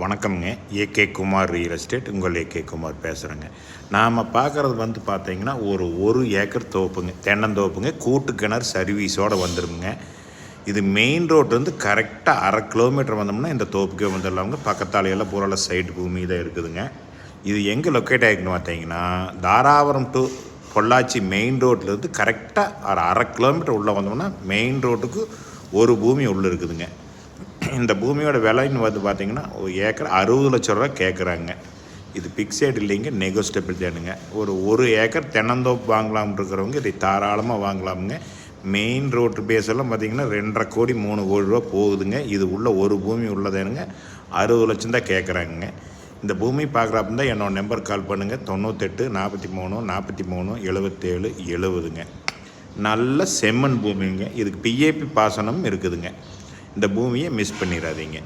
வணக்கம்ங்க. AK Kumar real estate உங்கள் AK Kumar பேசுகிறேங்க நாம் பார்க்குறது வந்து பார்த்தீங்கன்னா ஒரு ஒரு ஏக்கர் தோப்புங்க. தென்னந்தோப்புங்க. கூட்டு கிணறு சர்வீஸோடு வந்துருங்க இது மெயின் ரோட்லேருந்து கரெக்டாக அரை கிலோமீட்டர் வந்தோம்னா இந்த தோப்புக்கே வந்துடலாமுங்க. பக்கத்தாலையெல்லாம் பூரால சைடு பூமி தான் இருக்குதுங்க. இது எங்கே லொக்கேட் ஆகிருக்குன்னு பார்த்தீங்கன்னா தாராபுரம் டு பொள்ளாச்சி மெயின் ரோட்லேருந்து கரெக்டாக ஒரு அரை கிலோமீட்டர் உள்ளே வந்தோம்னா மெயின் ரோட்டுக்கு ஒரு பூமி உள்ளே இருக்குதுங்க. இந்த பூமியோட விலைன்னு வந்து பார்த்தீங்கன்னா ஒரு ஏக்கர் அறுபது லட்ச ரூபா கேட்குறாங்க இது பிக்சேட் இல்லைங்க நெகோஸ்டபிள் தானுங்க. ஒரு ஒரு ஏக்கர் தென்னந்தோப்பு வாங்கலாம் இருக்கிறவங்க இதை தாராளமாக வாங்கலாமுங்க. மெயின் ரோட்டு பேஸெல்லாம் பார்த்தீங்கன்னா ரெண்டரை கோடி மூணு கோடி ரூபா போகுதுங்க. இது உள்ள ஒரு பூமி உள்ளதானுங்க. அறுபது லட்சம் தான் கேட்குறாங்க இந்த பூமி பார்க்குறப்ப தான் என்னோட நம்பர் கால் பண்ணுங்கள் தொண்ணூத்தெட்டு நாற்பத்தி மூணு நாற்பத்தி மூணு எழுபத்தேழு எழுபதுங்க நல்ல செம்மண் பூமிங்க. இதுக்கு பிஏபி பாசனமும் இருக்குதுங்க. இந்த பூமியை மிஸ் பண்ணிடாதீங்க